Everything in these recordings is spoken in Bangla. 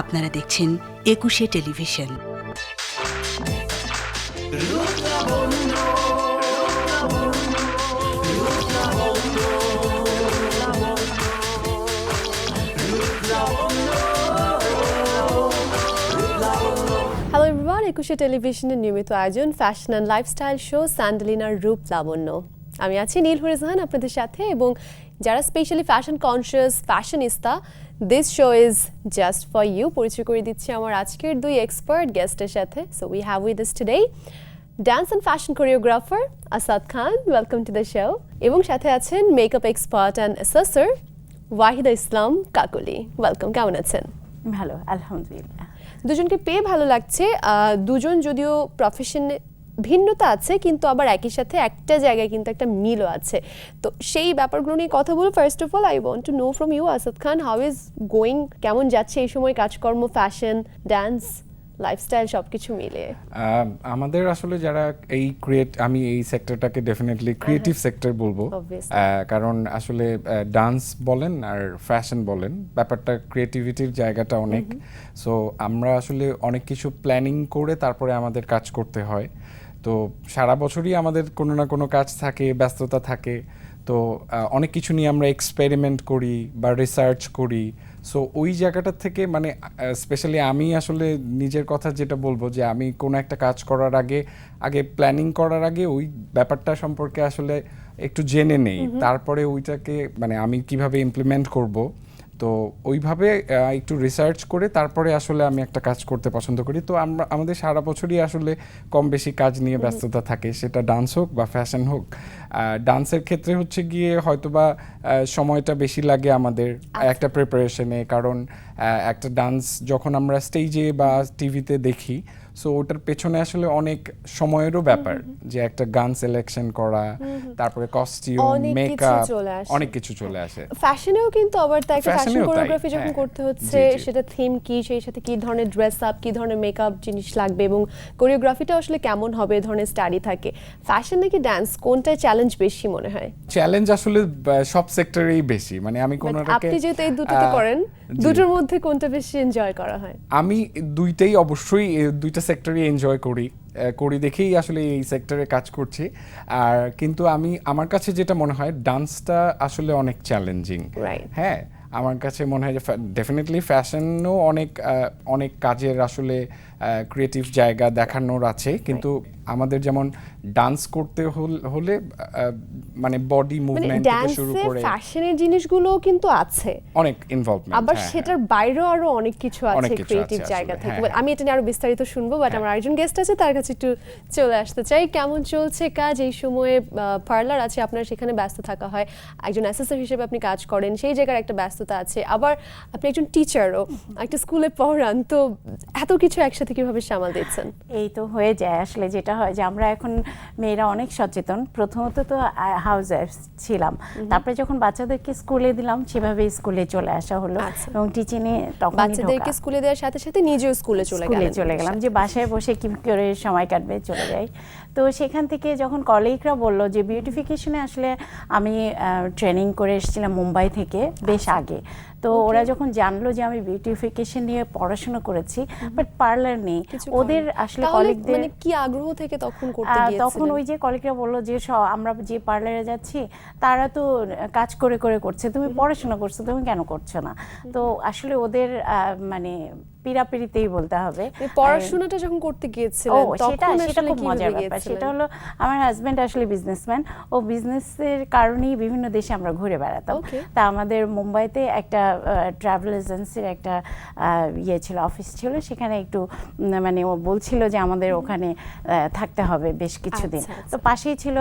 আপনারা দেখছেন একুশে টেলিভিশন। একুশে টেলিভিশনের নিয়মিত আয়োজন ফ্যাশন অ্যান্ড লাইফস্টাইল শো স্যান্ডেলিনার রূপ লাবণ্য আমি আছি নীল হরিজাহান আপনাদের সাথে এবং যারা specially fashion conscious fashionista this show is just for you পরিচয় করে দিচ্ছি আমার আজকের দুই এক্সপার্ট গেস্টের সাথে। So we have with this today dance and fashion choreographer Asad Khan welcome to the show এবং সাথে আছেন makeup expert and assessor Wahida Islam Kakuli welcome কেমন আছেন? ভালো আলহামদুলিল্লাহ। দুজনকে পেয়ে ভালো লাগছে। দুজন যদিও প্রফেশনে ভিন্নতা আছে কিন্তু আবার একই সাথে একটা জায়গায় কিন্তু একটা মিলও আছে। তো সেই ব্যাপারগুলো নিয়ে কথা বলব। First of all I want to know from you Asad Khan how is going কেমন যাচ্ছে এই সময় কাজকর্ম ফ্যাশন ড্যান্স লাইফস্টাইল সব কিছু মিলিয়ে আমাদের আসলে যারা এই ক্রিয়েট আমি এই সেক্টরটাকে ডেফিনেটলি ক্রিয়েটিভ সেক্টর বলব। কারণ আসলে ডান্স বলেন আর ফ্যাশন বলেন ব্যাপারটা ক্রিয়েটিভিটির জায়গাটা অনেক। সো আমরা আসলে অনেক কিছু প্ল্যানিং করে তারপরে আমাদের কাজ করতে হয়। তো সারা বছরই আমাদের কোনো না কোনো কাজ থাকে ব্যস্ততা থাকে। তো অনেক কিছু নিয়ে আমরা এক্সপেরিমেন্ট করি বা রিসার্চ করি। সো ওই জায়গাটা থেকে মানে স্পেশালি আমি আসলে নিজের কথা যেটা বলব যে আমি কোনো একটা কাজ করার আগে আগে প্ল্যানিং করার আগে ওই ব্যাপারটা সম্পর্কে আসলে একটু জেনে নেই। তারপরে ওইটাকে মানে আমি কীভাবে ইমপ্লিমেন্ট করব তো ওইভাবে একটু রিসার্চ করে তারপরে আসলে আমি একটা কাজ করতে পছন্দ করি। তো আমরা আমাদের সারা বছরই আসলে কম বেশি কাজ নিয়ে ব্যস্ততা থাকে। সেটা ডান্স হোক বা ফ্যাশন হোক। ডান্সের ক্ষেত্রে হচ্ছে গিয়ে হয়তোবা সময়টা বেশি লাগে আমাদের একটা প্রিপারেশনে কারণ একটা ডান্স যখন আমরা স্টেজে বা টিভিতে দেখি সো ওটার পেছনে আসলে অনেক সময়েরও ব্যাপার যে একটা গান সিলেকশন করা তারপরে কস্টিউম মেকআপ অনেক কিছু চলে আসে। ফ্যাশনেও কিন্তু আবার তাই একটা ফ্যাশন কোরিওগ্রাফি যখন হ্যাঁ। করতে হচ্ছে। সেটা থিম কি সেই সাথে কি ধরনের ড্রেস আপ কি ধরনের মেকআপ জিনিস লাগবে এবং কোরিওগ্রাফিটা আসলে কেমন হবে ধরনের স্টাডি থাকে। ফ্যাশন নাকি ডান্স কোনটায় চ্যালেঞ্জ বেশি মনে হয়? চ্যালেঞ্জ আসলে সব সেক্টরেই বেশি। মানে আমি কোনোটাকে আপনি যেহেতু এই দুটোতে করেন দুটোর মধ্যে কোনটা বেশি এনজয় করা হয়? আমি দুইটাই অবশ্যই দুইটা সেক্টরই এনজয় করি। করি দেখেই আসলে এই সেক্টরে কাজ করছি। আর কিন্তু আমি আমার কাছে যেটা মনে হয় ডান্সটা আসলে অনেক চ্যালেঞ্জিং হ্যাঁ আমার কাছে মনে হয় যে ডেফিনেটলি ফ্যাশনও অনেক অনেক কাজের আসলে ক্রিয়েটিভ জায়গা দেখানোর আছে। কিন্তু আমাদের যেমন ডান্স করতে হলে মানে বডি মানে মুভমেন্ট থেকে শুরু করে ফ্যাশনের জিনিসগুলোও কিন্তু আছে। অনেক ইনভলভমেন্ট আবার সেটার বাইরেও আরও অনেক কিছু হ্যাঁ, আছে ক্রিয়েটিভ জায়গা থেকে। হ্যাঁ, আমি এটা নিয়ে আরও বিস্তারিত শুনব বাট আমার আরেকজন গেস্ট আছে তার কাছে একটু চলে আসতে চাই। কেমন চলছে কাজ? এই সময়ে পার্লার আছে আপনার সেখানে ব্যস্ত থাকা হয় একজন অ্যাসেসর হিসেবে আপনি কাজ করেন সেই জায়গার একটা ব্যস্ততা আছে। আবার আপনি একজন টিচারও একটা স্কুলে পড়ান তো এত কিছু একসাথে কীভাবে সামাল দিচ্ছেন? এই তো হয়ে যায় আসলে যেটা হয় যে আমরা এখন মেয়েরা অনেক সচেতন। প্রথমত তো হাউস ছিলাম। তারপরে যখন বাচ্চাদেরকে স্কুলে দিলাম সেভাবে স্কুলে চলে আসা হলো আচ্ছা। এবং টিচিংয়ে তখন বাচ্চাদেরকে স্কুলে দেওয়ার সাথে সাথে নিজেও স্কুলে চলে গেলে চলে গেলাম। যে বাসায় বসে কি করে সময় কাটবে চলে যাই। তো সেখান থেকে যখন কলিগরা বলল যে বিউটিফিকেশনে আসলে আমি ট্রেনিং করে এসেছিলাম মুম্বাই থেকে বেশ আগে। তো ওরা যখন জানলো যে আমি বিউটিফিকেশন নিয়ে পড়াশোনা করেছি বাট পার্লার নেই। ওদের আসলে কলিগদের মানে কি আগ্রহ থেকে তখন করতে গিয়েছিলেন? তখন ওই যে কলিগরা বলল যে আমরা যে পার্লারে যাচ্ছি তারা তো কাজ করে করে করছে। তুমি পড়াশোনা করছ তুমি কেন করছ না? তো আসলে ওদের মানে পিড়াপিড়িতেই বলতে হবে। পড়াশোনাটা যখন করতে গিয়েছিলেন সেটা তখন সেটা খুব মজার ব্যাপার। সেটা হলো আমার হাজবেন্ড আসলে বিজনেসম্যান ও বিজনেসের কারণেই বিভিন্ন দেশে আমরা ঘুরে বেড়াতাম। তা আমাদের মুম্বাইতে একটা ট্রাভেল এজেন্সির একটা ইয়ে ছিল অফিস ছিল। সেখানে একটু মানে ও বলছিল যে আমাদের ওখানে থাকতে হবে বেশ কিছুদিন। আচ্ছা, আচ্ছা। তো পাশেই ছিল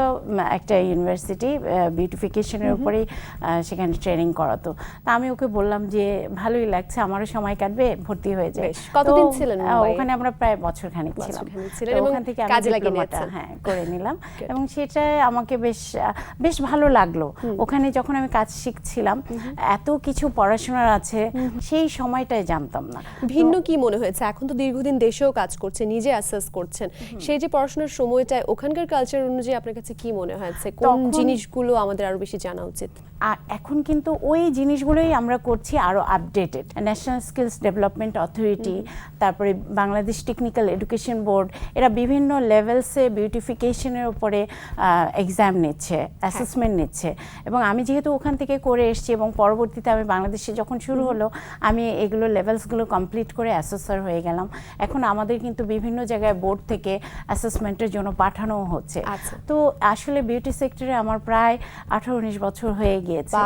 একটা ইউনিভার্সিটি বিউটিফিকেশনের উপরেই সেখানে ট্রেনিং করাতো। তা আমি ওকে বললাম যে ভালোই লাগছে আমারও সময় কাটবে ভর্তি হয়ে যায়। বেশ। কতদিন ছিলেন ওখানে আমরা প্রায় বছর খানিক ছিলাম ওখান থেকে কাজে ডিপ্লোমাটা। হ্যাঁ করে নিলাম। এবং সেটা আমাকে বেশ বেশ ভালো লাগল। ওখানে যখন আমি কাজ শিখছিলাম এত কিছু পড়াশোনার আছে সেই সময়টাই জানতাম না। ভিন্ন কি মনে হয়েছে? এখন তো দীর্ঘদিন দেশেও কাজ করছেন নিজে অ্যাসেস করছেন। সেই যে পড়াশোনার সময়টায় ওখানকার কালচার অনুযায়ী আপনার কাছে কি মনে হয়েছে? কোন জিনিসগুলো আমাদের আরও বেশি জানা উচিত? আর এখন কিন্তু ওই জিনিসগুলোই আমরা করছি আরও updated national skills development authority authority তারপরে বাংলাদেশ টেকনিক্যাল এডুকেশন বোর্ড এরা বিভিন্ন লেভেলসে বিউটিফিকেশনের উপরে এক্সাম নিচ্ছে অ্যাসেসমেন্ট নিচ্ছে। এবং আমি যেহেতু ওখান থেকে করে এসেছি এবং পরবর্তীতে আমি বাংলাদেশে যখন শুরু হলো আমি এগুলো লেভেলসগুলো কমপ্লিট করে অ্যাসেসর হয়ে গেলাম। এখন আমাদের কিন্তু বিভিন্ন জায়গায় বোর্ড থেকে অ্যাসেসমেন্টের জন্য পাঠানো হচ্ছে। আচ্ছা। তো আসলে বিউটি সেক্টরে আমার প্রায় আঠারো উনিশ বছর হয়ে গিয়েছে।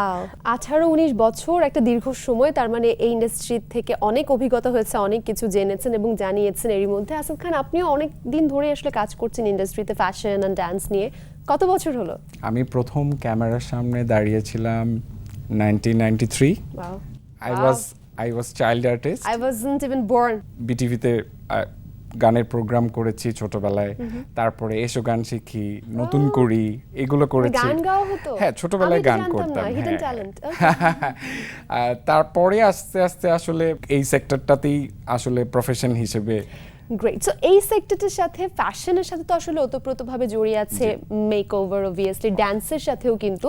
আঠারো উনিশ বছর একটা দীর্ঘ সময় তার মানে এই ইন্ডাস্ট্রি থেকে অনেক অভিজ্ঞতা হয়েছে। অনেক কিছু জেনেছেন এবং জানিয়েছেন এরই মধ্যে। আসাদ খান আপনিও অনেক দিন ধরে আসলে কাজ করছেন ইন্ডাস্ট্রিতে ফ্যাশন অ্যান্ড ডান্স নিয়ে। কত বছর হলো? আমি প্রথম ক্যামেরার সামনে দাঁড়িয়েছিলাম nineteen ninety three wow I was I was child artist I wasn't even born বিটিভিতে গানের প্রোগ্রাম করেছি ছোটবেলায়। তারপরে এসো গান শিখি নতুন করি এগুলো করেছি। গাওয়া হতো? হ্যাঁ ছোটবেলায় গান করতাম হ্যাঁ। তারপরে আস্তে আস্তে আসলে এই সেক্টরটাতেই আসলে প্রফেশন হিসেবে গ্রেট সো এই সেক্টরটার সাথে ফ্যাশনের সাথে তো আসলে ওতপ্রোতভাবে জড়িয়ে আছে মেক ওভার অবভিয়াসলি ডান্সের সাথেও কিন্তু।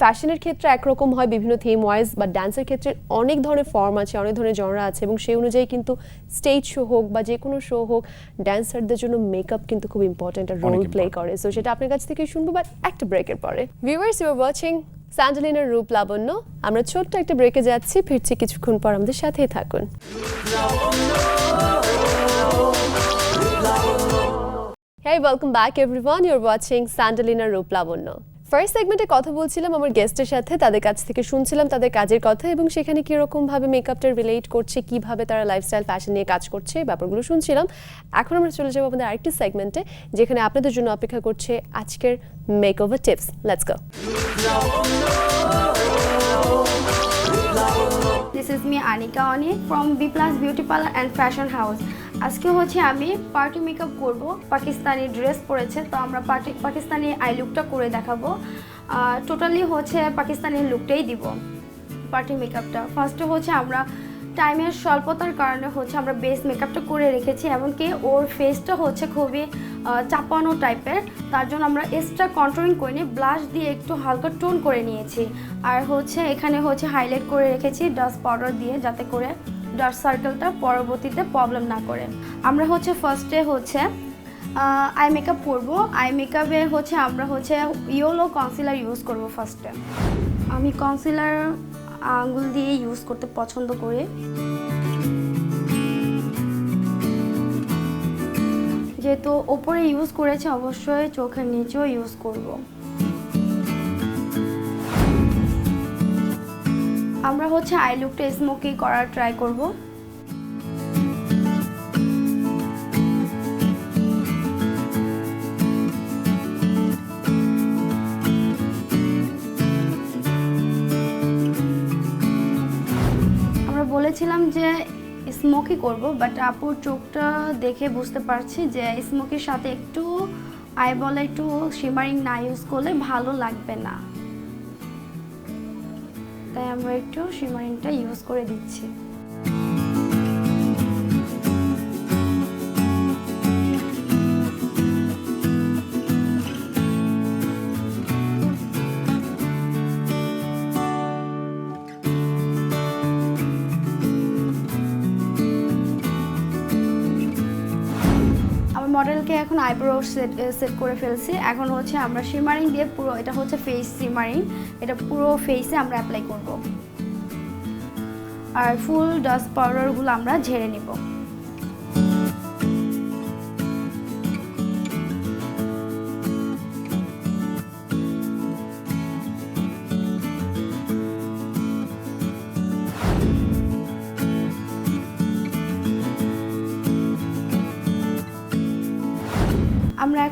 ফ্যাশনের ক্ষেত্রে একরকম হয় বিভিন্ন থিম ওয়াইজ বা ডান্সের ক্ষেত্রে অনেক ধরনের ফর্ম আছে অনেক ধরনের জনরা আছে এবং সেই অনুযায়ী কিন্তু স্টেজ শো হোক বা যে কোনো শো হোক ড্যান্সারদের জন্য মেকআপ কিন্তু খুব ইম্পর্টেন্ট একটা রোল প্লে important. করে। সো সেটা আপনার কাছ থেকেই শুনব বাট একটা ব্রেকের পরে। ভিউয়ার্স ইউ আর ওয়াচিং স্যান্ডেলিনার রূপ লাবণ্য আমরা ছোট্ট একটা ব্রেকে যাচ্ছি ফিরছি কিছুক্ষণ পর আমাদের সাথেই থাকুন। Hey, welcome back everyone. Watching Sandalina Roop Lavanya. First সেগমেন্টে কথা বলছিলাম আমার গেস্টের সাথে তাদের কাছ থেকে শুনছিলাম তাদের কাজের কথা এবং সেখানে কীরকম ভাবে মেকআপটা রিলেট করছে কীভাবে তারা লাইফস্টাইল ফ্যাশন নিয়ে কাজ করছে ব্যাপারগুলো শুনছিলাম এখন আমরা চলে যাব আমাদের আরেকটি সেগমেন্টে যেখানে আপনাদের জন্য অপেক্ষা করছে আজকের makeover tips let's go this is me Anika Oni from B plus beauty parlour and fashion house আজকে হচ্ছে আমি পার্টি মেকআপ করব। পাকিস্তানি ড্রেস পরেছে, তো আমরা পার্টি, পাকিস্তানি আই লুকটা করে দেখাবো। টোটালি হচ্ছে পাকিস্তানি লুকটাই দিব পার্টি মেকআপটা ফার্স্টে হচ্ছে আমরা টাইমের স্বল্পতার কারণে হচ্ছে আমরা বেস মেকআপটা করে রেখেছি, এমনকি ওর ফেসটা হচ্ছে খুবই চাপানো টাইপের তার জন্য আমরা এক্সট্রা কন্ট্রোলিং করে নিয়ে ব্লাশ দিয়ে একটু হালকা টোন করে নিয়েছি। আর হচ্ছে এখানে হচ্ছে হাইলাইট করে রেখেছি ডাস্ট পাউডার দিয়ে যাতে করে ডার্ক সার্কেলটা পরবর্তীতে প্রবলেম না করে। আমরা হচ্ছে ফার্স্টে হচ্ছে আই মেকআপ করব আই মেকআপে হচ্ছে আমরা হচ্ছে ইয়োলো কনসিলার ইউজ করব ফার্স্টে আমি কনসিলার আঙ্গুল দিয়ে ইউজ করতে পছন্দ করি। যেহেতু ওপরে ইউজ করেছে, অবশ্যই চোখের নিচেও ইউজ করব। আমরা হচ্ছে আই লুকটা স্মোকি করার ট্রাই করব। আমরা বলেছিলাম যে স্মোকি করব বাট আপুর চোখটা দেখে বুঝতে পারছি যে স্মোকির সাথে একটু আই বলে একটু শিমারিং না ইউজ করলে ভালো লাগবে না। তাই আমরা একটু সিমারিনটা ইউজ করে দিচ্ছি। মডেলকে এখন আইব্রো সেট সেট করে ফেলছি। এখন হচ্ছে আমরা শিমারিং দিয়ে পুরো, এটা হচ্ছে ফেস শিমারিং এটা পুরো ফেসে আমরা অ্যাপ্লাই করব। আর ফুল ডাস্ট পাউডারগুলো আমরা ঝেড়ে নিব।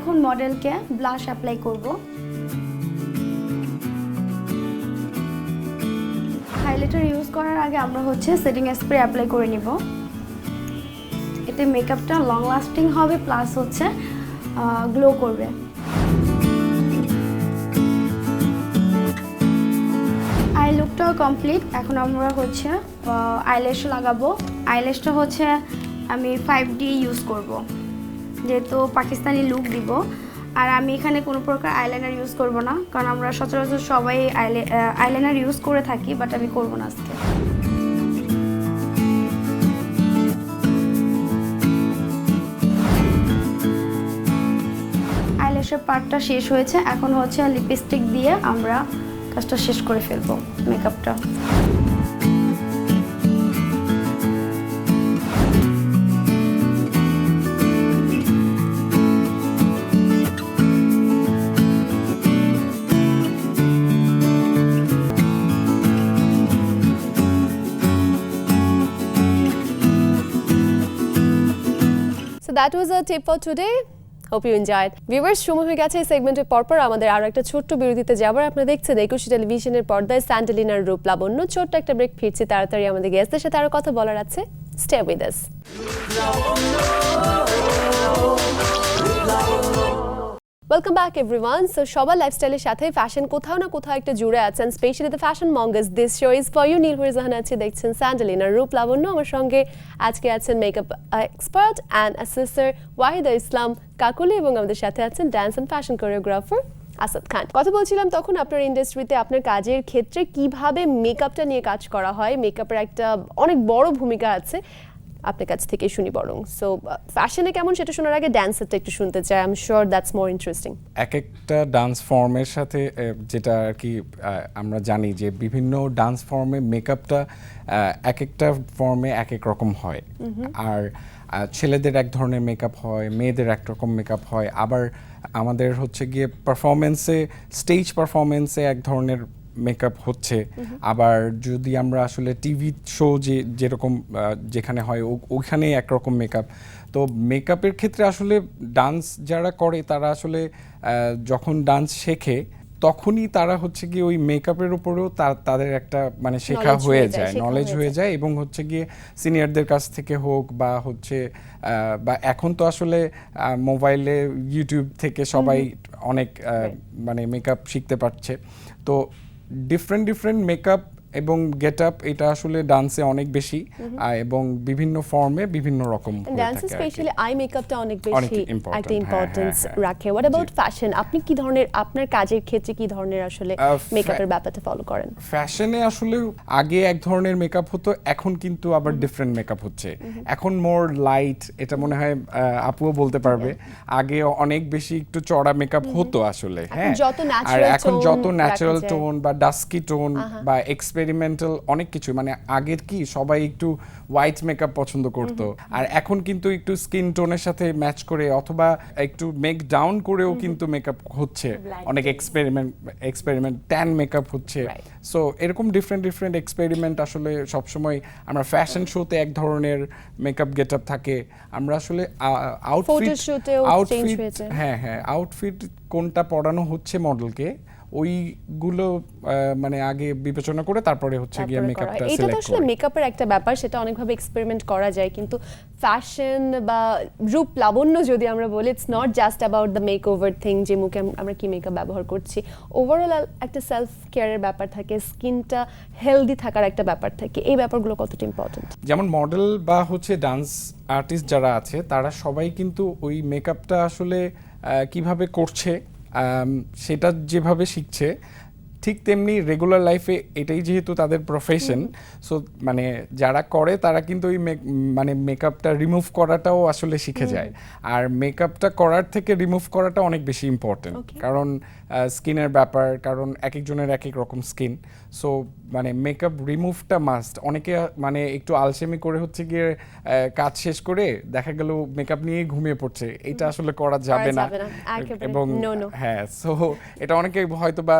এখন মডেলকে ব্লাশ অ্যাপ্লাই করব। হাইলাইটার ইউজ করার আগে আমরা হচ্ছে সেটিং স্প্রে অ্যাপ্লাই করে নিব। এতে মেকআপটা লং লাস্টিং হবে প্লাস হচ্ছে গ্লো করবে। আই লুকটাও কমপ্লিট এখন আমরা হচ্ছে আইল্যাশ লাগাবো। আইল্যাশটা হচ্ছে আমি ফাইভ ডি ইউজ করব। যেহেতু পাকিস্তানি লুক দিব। আর আমি এখানে কোনো প্রকার আইলাইনার ইউজ করব না, কারণ আমরা সচরাচর সবাই আইলাইনার ইউজ করে থাকি বাট আমি করব না আজকে। আইলাইশের পার্টটা শেষ হয়েছে, এখন হচ্ছে লিপস্টিক দিয়ে আমরা কাজটা শেষ করে ফেলব মেকআপটা so that was a tip for today hope you enjoyed viewers সময় হয়ে গেছে, এই সেগমেন্টের পরপর আমাদের আরও একটা ছোট্ট বিরতিতে যাবার আপনারা দেখছেন একুশে টেলিভিশনের পর্দায় স্যান্ডেলিনার রূপ লাবণ্য ছোট্ট একটা ব্রেক ফিরছি তাড়াতাড়ি আমাদের গেস্টদের সাথে আরও কথা বলার আছে। Stay with us welcome back everyone so সবার লাইফস্টাইলের সাথে ফ্যাশন কোথাও না কোথাও একটা জুড়ে আছেন। Specially the fashion mongers this show is for you নীল জাহান আছে, দেখছেন স্যান্ডেলিনার রূপ লাবণ্য আমার সঙ্গে। আজকে আছেন makeup expert and assessor Wahida Islam Kakuli এবং আমাদের সাথে আছেন dance and fashion choreographer Asad Khan কথা বলছিলাম তখন আপনার ইন্ডাস্ট্রিতে আপনার কাজের ক্ষেত্রে কীভাবে মেকআপটা নিয়ে কাজ করা হয়? মেকআপের একটা অনেক বড় ভূমিকা আছে। আপনার কাছ থেকে শুনি বরং। সো ফ্যাশনে কেমন সেটা শোনার আগে ড্যান্সারটা একটু শুনতে চাই। I am sure that's more interesting এক একটা ডান্স ফর্মের সাথে যেটা আর কি আমরা জানি যে বিভিন্ন ডান্স ফর্মে মেকআপটা এক একটা ফর্মে এক এক রকম হয়। আর ছেলেদের এক ধরনের মেকআপ হয় মেয়েদের এক রকম মেকআপ হয়। আবার আমাদের হচ্ছে গিয়ে পারফরমেন্সে স্টেজ পারফরমেন্সে এক ধরনের মেকআপ হচ্ছে। আবার যদি আমরা আসলে টিভি শো যে যেরকম যেখানে হয় ওইখানে একরকম মেকআপ তো মেকআপের ক্ষেত্রে আসলে ডান্স যারা করে তারা আসলে যখন ডান্স শেখে তখনই তারা হচ্ছে গিয়ে ওই মেকআপের উপরেও তাদের একটা মানে শেখা হয়ে যায়, নলেজ হয়ে যায়। এবং হচ্ছে গিয়ে সিনিয়রদের কাছ থেকে হোক বা হচ্ছে বা এখন তো আসলে মোবাইলে ইউটিউব থেকে সবাই অনেক মানে মেকআপ শিখতে পারছে। তো ডিফারেন্ট ডিফারেন্ট মেকআপ এবং গেট আপ এটা আসলে ডান্সে অনেক বেশি এবং বিভিন্ন ফর্মে বিভিন্ন রকম হয়ে ডান্সে। স্পেশালি আই মেকআপটা অনেক বেশি একটা হ্যাঁ, ইম্পর্টেন্স হ্যাঁ, হ্যাঁ। রাখে। হোয়াট অ্যাবাউট ফ্যাশন আপনি কি ধরনের আপনার কাজের ক্ষেত্রে কি ধরনের আসলে মেকআপের ব্যাপারটা ফলো করেন? ফ্যাশনে আসলে আগে এক ধরনের মেকআপ হতো এখন কিন্তু আবার ডিফারেন্ট মেকআপ হচ্ছে। এখন মোর লাইট এটা মনে হয় আপুও বলতে পারবে। আগে অনেক বেশি একটু চড়া মেকআপ হতো আসলে হ্যাঁ। যত আর এখন যত ন্যাচারাল টোন বা ডাস্কি টোন বা এক্সপেরিমেন্টাল অনেক কিছু মানে আগের কি সবাই একটু হোয়াইট মেকআপ পছন্দ করতো। আর এখন কিন্তু একটু স্কিন টোনের সাথে ম্যাচ করে অথবা একটু মেক ডাউন করেও কিন্তু মেকআপ হচ্ছে। অনেক এক্সপেরিমেন্ট এক্সপেরিমেন্ট ট্যান মেকআপ হচ্ছে। সো এরকম ডিফারেন্ট ডিফারেন্ট এক্সপেরিমেন্ট আসলে সবসময় আমরা ফ্যাশন শোতে এক ধরনের মেকআপ গেট আপ থাকে। আমরা আসলে আউটফিট আউটফিট হ্যাঁ হ্যাঁ আউটফিট কোনটা পরানো হচ্ছে মডেলকে ওইগুলো মানে আগে বিবেচনা করে তারপরে হচ্ছে গিয়ে মেকআপটা এটা তো আসলে মেকআপের একটা ব্যাপার সেটা অনেকভাবে এক্সপেরিমেন্ট করা যায়। কিন্তু ফ্যাশন বা রূপ লাবণ্য যদি আমরা বলি it's not just about the makeover thing যে মুখে আমরা কি মেকআপ ব্যবহার করছি। ওভারঅল একটা সেলফ কেয়ারের ব্যাপার থাকে স্কিনটা হেলদি থাকার একটা ব্যাপার থাকে। এই ব্যাপারগুলো কতটা ইম্পর্টেন্ট যেমন মডেল বা হচ্ছে ডান্স আর্টিস্ট যারা আছে তারা সবাই কিন্তু ওই মেকআপটা আসলে কীভাবে করছে সেটা যেভাবে শিখছে ঠিক তেমনি রেগুলার লাইফে এটাই যেহেতু তাদের প্রফেশন সো মানে যারা করে তারা কিন্তু ওই মানে মেকআপটা রিমুভ করাটাও আসলে শিখে যায়। আর মেকআপটা করার থেকে রিমুভ করাটা অনেক বেশি ইম্পর্টেন্ট কারণ স্কিনের ব্যাপার কারণ এক একজনের এক এক রকম স্কিন। সো মানে মেকআপ রিমুভটা মাস্ট অনেকে মানে একটু আলসেমি করে হচ্ছে গিয়ে কাজ শেষ করে দেখা গেল মেকআপ নিয়ে ঘুমিয়ে পড়ছে। এটা আসলে করা যাবে না। এবং. হ্যাঁ সো এটা অনেকে হয়তো বা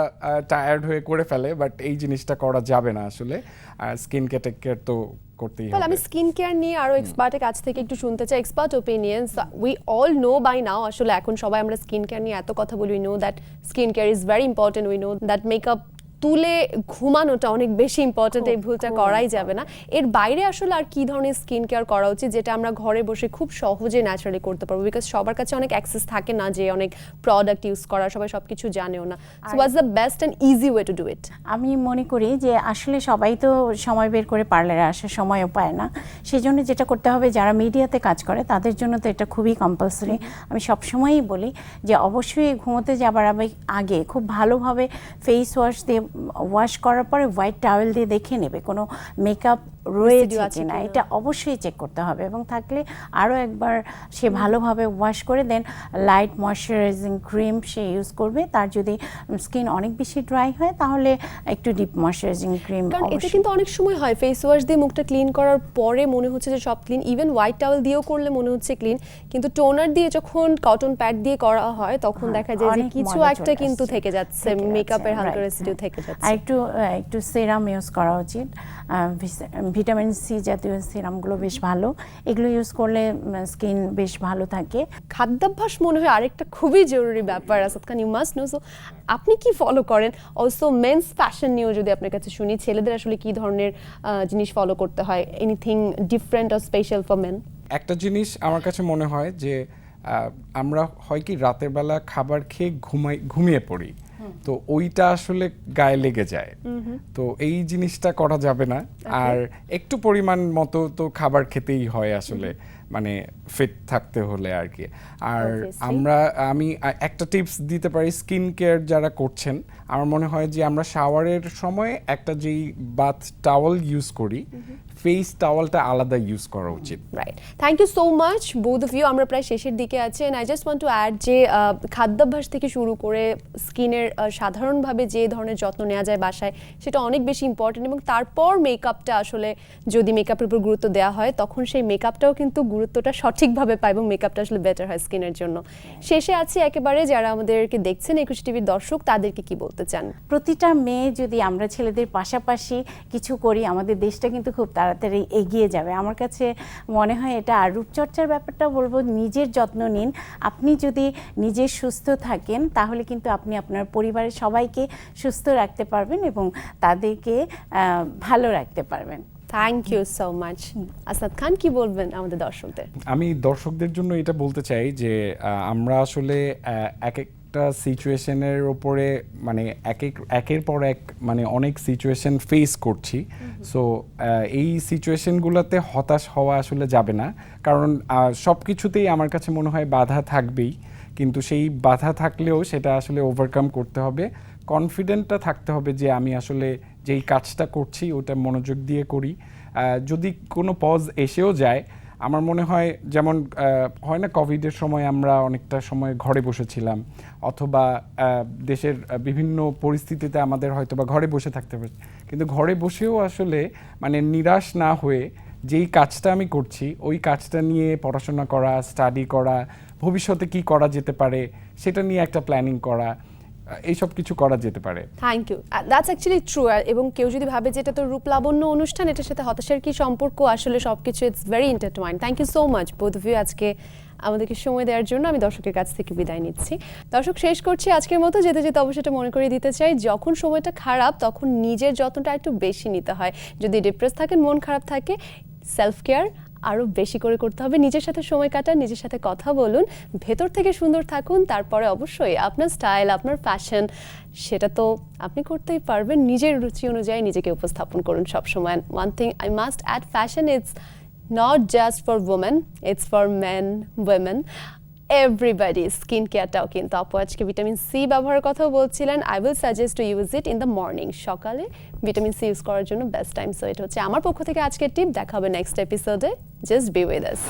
টায়ার্ড হয়ে করে ফেলে বাট এই জিনিসটা করা যাবে না আসলে। আর স্কিন কেয়ার তো করতেই তাহলে আমি স্কিন কেয়ার নিয়ে আরও এক্সপার্টের কাছ থেকে একটু শুনতে চাই expert opinions we all know by now আসলে এখন সবাই আমরা স্কিন কেয়ার নিয়ে এত কথা বলি we know that skin care is very important we know that makeup তুলে ঘুমানোটা অনেক বেশি ইম্পর্টেন্ট এই ভুলটা করাই যাবে না। এর বাইরে আসলে আর কি ধরনের স্কিন কেয়ার করা উচিত যেটা আমরা ঘরে বসে খুব সহজে ন্যাচারালি করতে পারব? বিকজ সবার কাছে অনেক অ্যাক্সেস থাকে না যে অনেক প্রোডাক্ট ইউজ করা সবাই সব কিছু জানেও না। So was the best and easy way to do it আমি মনে করি যে আসলে সবাই তো সময় বের করে পার্লারে আসার সময়ও পায় না। সেই জন্য যেটা করতে হবে যারা মিডিয়াতে কাজ করে তাদের জন্য তো এটা খুবই কম্পালসারি আমি সবসময়ই বলি যে অবশ্যই ঘুমোতে যাবার আগে খুব ভালোভাবে ফেস ওয়াশ দিয়ে ওয়াশ করার পরে হোয়াইট টাওয়েল দিয়ে দেখে নেবে। কোনো মেকআপ রয়েছে কিনা কিনা। এটা অবশ্যই চেক করতে হবে এবং থাকলে আরও একবার সে ভালোভাবে ওয়াশ করে দেন লাইট ময়শ্চারাইজিং ক্রিম সে ইউজ করবে। তার যদি স্কিন অনেক বেশি ড্রাই হয় তাহলে একটু ডিপ ময়শ্চারাইজিং ক্রিম কারণ এটা কিন্তু অনেক সময় হয় ফেস ওয়াশ দিয়ে মুখটা ক্লিন করার পরে মনে হচ্ছে যে সব ক্লিন ইভেন হোয়াইট টাওয়েল দিয়েও করলে মনে হচ্ছে ক্লিন কিন্তু টোনার দিয়ে যখন কটন প্যাড দিয়ে করা হয় তখন দেখা যায় যে কিছু একটা কিন্তু থেকে যাচ্ছে মেকআপের হালকা রেসিডিউ হ্যাঁ। থেকে যাচ্ছে আর একটু একটু সেরাম ইউজ করা উচিত। ভিটামিন সি জাতীয় সিরামগুলো বেশ ভালো। এগুলো ইউজ করলে স্কিন বেশ ভালো থাকে। খাদ্যাভ্যাস মনে হয় আরেকটা খুবই জরুরি ব্যাপার Asad Khan you must know so আপনি কি ফলো করেন? অলসো মেন্স ফ্যাশন নিয়েও যদি আপনার কাছে শুনি ছেলেদের আসলে কি ধরনের জিনিস ফলো করতে হয়? Anything different or special for men একটা জিনিস আমার কাছে মনে হয় যে আমরা হয় কি রাতের বেলা খাবার খেয়ে ঘুমাই ঘুমিয়ে পড়ি। তো ওইটা আসলে গায়ে লেগে যায়। তো এই জিনিসটা করা যাবে না। আর একটু পরিমাণ মতো তো খাবার খেতেই হয় আসলে। মানে ফিট থাকতে হলে আর কি। আর আমরা আমি একটা টিপস দিতে পারি স্কিন কেয়ার যারা করছেন আমার মনে হয় যে আমরা শাওয়ারের সময় একটা যেই বাথ টাওয়াল ইউজ করি ফেস টাওয়ালটা আলাদা ইউজ করা উচিত। Right thank you so much both of you আমরা প্রায় শেষের দিকে আছি and I just want to add যে খাদ্যাভ্যাস থেকে শুরু করে স্কিনের সাধারণভাবে যে ধরনের যত্ন নেওয়া যায় বাসায় সেটা অনেক বেশি ইম্পর্টেন্ট এবং তারপর মেকআপটা আসলে যদি মেকআপের উপর গুরুত্ব দেওয়া হয় তখন সেই মেকআপটাও কিন্তু গুরুত্বটা সঠিকভাবে পায় এবং মেকআপটা আসলে বেটার হয় স্কিনের জন্য। শেষে আছি একেবারে যারা আমাদেরকে দেখছেন একুশ টিভির দর্শক তাদেরকে কি বলতে চান? প্রতিটা মেয়ে যদি আমরা ছেলেদের পাশাপাশি কিছু করি আমাদের দেশটা কিন্তু খুব তাড়াতাড়ি এগিয়ে যাবে। আমার কাছে মনে হয় এটা আর রূপচর্চার ব্যাপারটা বলব নিজের যত্ন নিন। আপনি যদি নিজে সুস্থ থাকেন তাহলে কিন্তু আপনি আপনার পরিবারের সবাইকে সুস্থ রাখতে পারবেন এবং তাদেরকে ভালো রাখতে পারবেন। Thank you so much Asad Khan কি বলবেন আমাদের দর্শকদের? আমি দর্শকদের জন্য এটা বলতে চাই যে আমরা আসলে এক এক একটা সিচুয়েশনের ওপরে মানে এক এক একের পর এক মানে অনেক সিচুয়েশন ফেস করছি। সো এই সিচুয়েশনগুলোতে হতাশ হওয়া আসলে যাবে না। কারণ সব কিছুতেই আমার কাছে মনে হয় বাধা থাকবেই। কিন্তু সেই বাধা থাকলেও সেটা আসলে ওভারকাম করতে হবে। কনফিডেন্টটা থাকতে হবে যে আমি আসলে যেই কাজটা করছি ওটা মনোযোগ দিয়ে করি। যদি কোনো পজ এসেও যায় আমার মনে হয় যেমন হয় না কোভিডের সময় আমরা অনেকটা সময় ঘরে বসেছিলাম, অথবা দেশের বিভিন্ন পরিস্থিতিতে আমাদের হয়তো বা ঘরে বসে থাকতে পারে কিন্তু ঘরে বসেও আসলে মানে নিরাশ না হয়ে যেই কাজটা আমি করছি, ওই কাজটা নিয়ে পড়াশোনা করা স্টাডি করা, ভবিষ্যতে কি করা যেতে পারে, সেটা নিয়ে একটা প্ল্যানিং করা এইসব কিছু করা যেতে পারে। Thank you that's actually true এবং কেউ যদি ভাবে যে এটা তো রূপলাবণ্য অনুষ্ঠান, এটার সাথে হতাশার কি সম্পর্ক? আসলে সব কিছু it's very intertwine thank you so much both of you আজকে আমাদেরকে সময় দেওয়ার জন্য। আমি দর্শকের কাছ থেকে বিদায় নিচ্ছি। দর্শক, শেষ করছি আজকের মতো। যেতে যেতে অবশ্যই এটা মনে করিয়ে দিতে চাই, যখন সময়টা খারাপ, তখন নিজের যত্নটা একটু বেশি নিতে হয়। যদি ডিপ্রেস থাকেন, মন খারাপ থাকে সেলফ কেয়ার আরও বেশি করে করতে হবে। নিজের সাথে সময় কাটান, নিজের সাথে কথা বলুন, ভেতর থেকে সুন্দর থাকুন, তারপরে অবশ্যই আপনার স্টাইল আপনার ফ্যাশন সেটা তো আপনি করতেই পারবেন। নিজের রুচি অনুযায়ী নিজেকে উপস্থাপন করুন সবসময়। One thing I must add fashion it's not just for women it's for man women everybody skin কেয়ারটাও কিন্তু আপু আজকে ভিটামিন সি ব্যবহারের কথাও বলছিলেন। I will suggest to use it in the morning সকালে ভিটামিন সি ইউজ করার জন্য বেস্ট টাইম সো এটা হচ্ছে আমার পক্ষ থেকে আজকের টিপ দেখা হবে নেক্সট এপিসোডে জাস্ট বি উইথ আস